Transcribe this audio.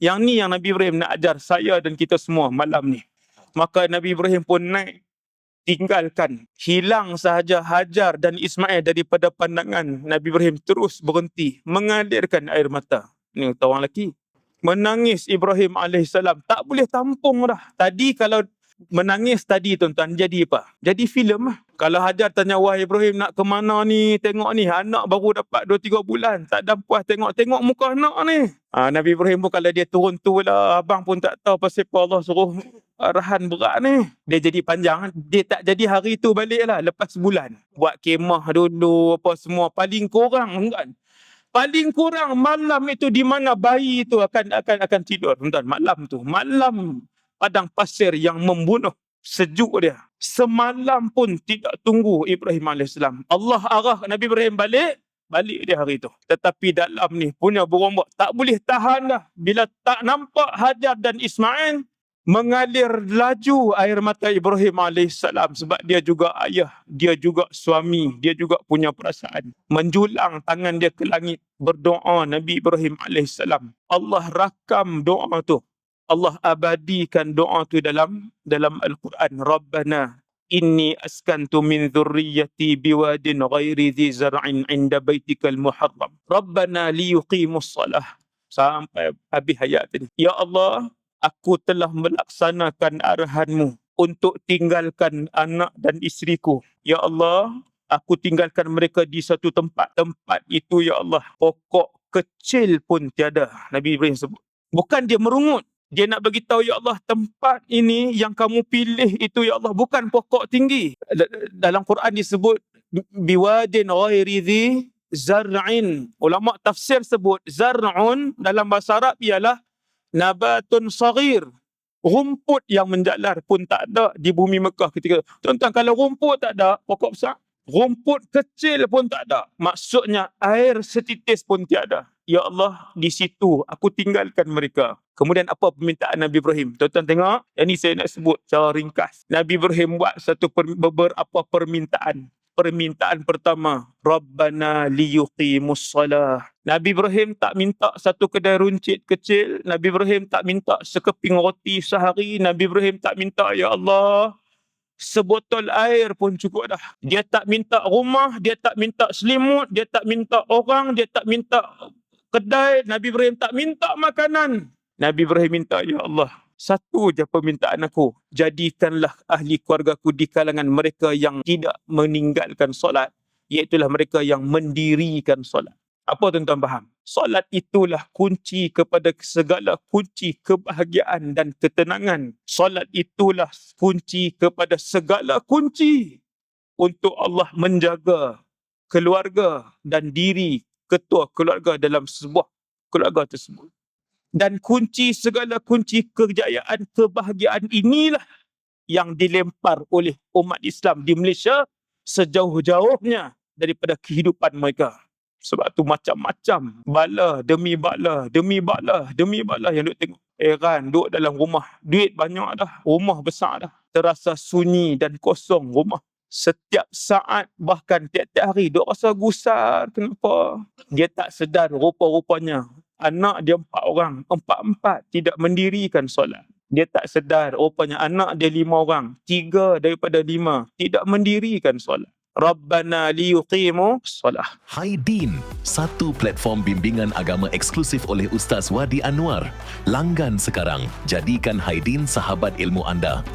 Yang ni yang Nabi Ibrahim nak ajar saya dan kita semua malam ni. Maka Nabi Ibrahim pun naik tinggalkan hilang sahaja Hajar dan Ismail daripada pandangan Nabi Ibrahim terus berhenti mengalirkan air mata. Ni kata orang lelaki. Menangis Ibrahim alaihissalam tak boleh tampung dah. Tadi kalau menangis tadi tuan-tuan jadi apa? Jadi filem. Kalau Hajar tanya wah Ibrahim nak ke mana ni? Tengok ni anak baru dapat 2 3 bulan tak ada puas tengok-tengok muka anak ni. Ha, Nabi Ibrahim pun kalau dia turun tu lah abang pun tak tahu pasal apa Allah suruh arahan berat ni. Dia jadi panjang. Dia tak jadi hari tu balik lah. Lepas sebulan. Buat kemah dulu apa semua. Paling kurang kan. Paling kurang malam itu di mana bayi itu akan akan akan tidur. Tuan, malam tu. Malam padang pasir yang membunuh sejuk dia. Semalam pun tidak tunggu Ibrahim AS. Allah arah Nabi Ibrahim balik, balik dia hari itu. Tetapi dalam ni punya berombak tak boleh tahan dah. Bila tak nampak Hajar dan Ismail, mengalir laju air mata Ibrahim AS. Sebab dia juga ayah, dia juga suami, dia juga punya perasaan. Menjulang tangan dia ke langit, berdoa Nabi Ibrahim AS. Allah rakam doa tu. Allah abadikan doa tu dalam dalam Al-Quran. Rabbana inni askantu min dhurriyyati biwadin ghairi dhi zar'in inda baitikal muharram. Rabbana liyuqimus salah. Sampai habis hayat ini. Ya Allah, aku telah melaksanakan arahanmu untuk tinggalkan anak dan isteriku. Ya Allah, aku tinggalkan mereka di satu tempat. Tempat itu, Ya Allah, pokok kecil pun tiada. Nabi Ibrahim sebut. Bukan dia merungut. Dia nak bagi tahu ya Allah tempat ini yang kamu pilih itu ya Allah bukan pokok tinggi. Dalam Quran disebut biwadin ghairi dhi zar'in. Ulama tafsir sebut zar'un dalam bahasa Arab ialah nabatun saghir. Rumput yang menjalar pun tak ada di bumi Mekah ketika. Tuan-tuan kalau rumput tak ada, pokok besar. Rumput kecil pun tak ada. Maksudnya air setitis pun tiada. Ya Allah, di situ aku tinggalkan mereka. Kemudian apa permintaan Nabi Ibrahim? Tuan-tuan tengok, yang ni saya nak sebut secara ringkas. Nabi Ibrahim buat satu per, beberapa permintaan. Permintaan pertama, Rabbana liyuqimus salah. Nabi Ibrahim tak minta satu kedai runcit kecil. Nabi Ibrahim tak minta sekeping roti sehari. Nabi Ibrahim tak minta, Ya Allah, sebotol air pun cukup dah. Dia tak minta rumah, dia tak minta selimut, dia tak minta orang, dia tak minta kedai Nabi Ibrahim tak minta makanan. Nabi Ibrahim minta, Ya Allah, satu je permintaan aku. Jadikanlah ahli keluarga aku di kalangan mereka yang tidak meninggalkan solat. Iaitulah mereka yang mendirikan solat. Apa tuan-tuan faham? Solat itulah kunci kepada segala kunci kebahagiaan dan ketenangan. Solat itulah kunci kepada segala kunci untuk Allah menjaga keluarga dan diri ketua keluarga dalam sebuah keluarga tersebut. Dan kunci segala kunci kejayaan kebahagiaan inilah yang dilempar oleh umat Islam di Malaysia sejauh-jauhnya daripada kehidupan mereka. Sebab tu macam-macam bala demi bala, demi bala, demi bala yang duk tengok. Iran duduk dalam rumah. Duit banyak dah. Rumah besar dah. Terasa sunyi dan kosong rumah setiap saat bahkan tiap-tiap hari dia rasa gusar kenapa dia tak sedar rupa-rupanya anak dia empat orang empat-empat tidak mendirikan solat dia tak sedar rupanya anak dia lima orang tiga daripada lima tidak mendirikan solat Rabbana liyuqimu solah. Haidin, satu platform bimbingan agama eksklusif oleh Ustaz Wadi Anwar. Langgan sekarang, jadikan Haidin sahabat ilmu anda.